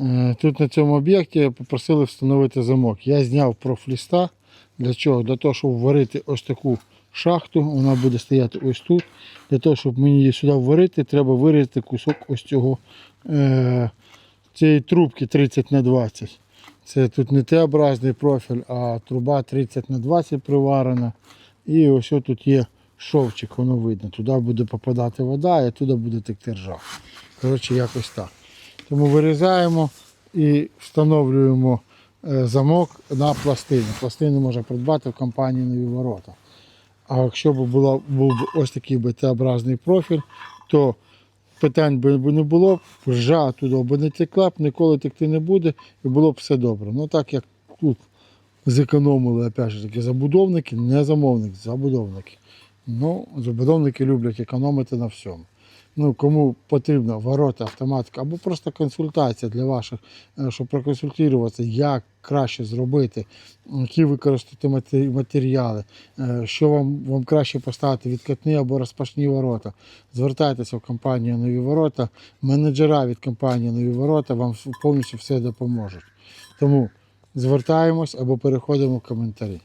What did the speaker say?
Е, Тут на цьому об'єкті попросили встановити замок. Я зняв профліста. Для чого? Для того, щоб варити ось таку шахту. Вона буде стояти ось тут. Для того, щоб мені її сюди варити, треба вирізати кусок ось цього е, цієї трубки 30 на 20. Це тут не Т-образний профіль, а труба 30 на 20 приварена. І ось тут є шовчик, воно видно. Туди буде попадати вода, і туди буде текти ржа. Коротше, якось так. Тому вирізаємо і встановлюємо е, замок на пластину. Пластину можна придбати в компанії Нові Ворота. А якщо б була, був ось такий би Т-образний профіль, то питань би не було, ржа туди б не текла, б, ніколи текти не буде і було б все добре. Ну так як тут зекономили опять же таки забудовники, не замовники, забудовники. Ну, забудовники люблять економити на всьому. Ну, кому потрібна ворота, автоматика або просто консультація для ваших, е, щоб проконсультуватися, як краще зробити, які використати матеріали, е, що вам, вам краще поставити відкатні або розпашні ворота. Звертайтеся в компанію Нові Ворота, менеджера від компанії Нові Ворота вам повністю все допоможуть. Тому звертаємось або переходимо в коментарі.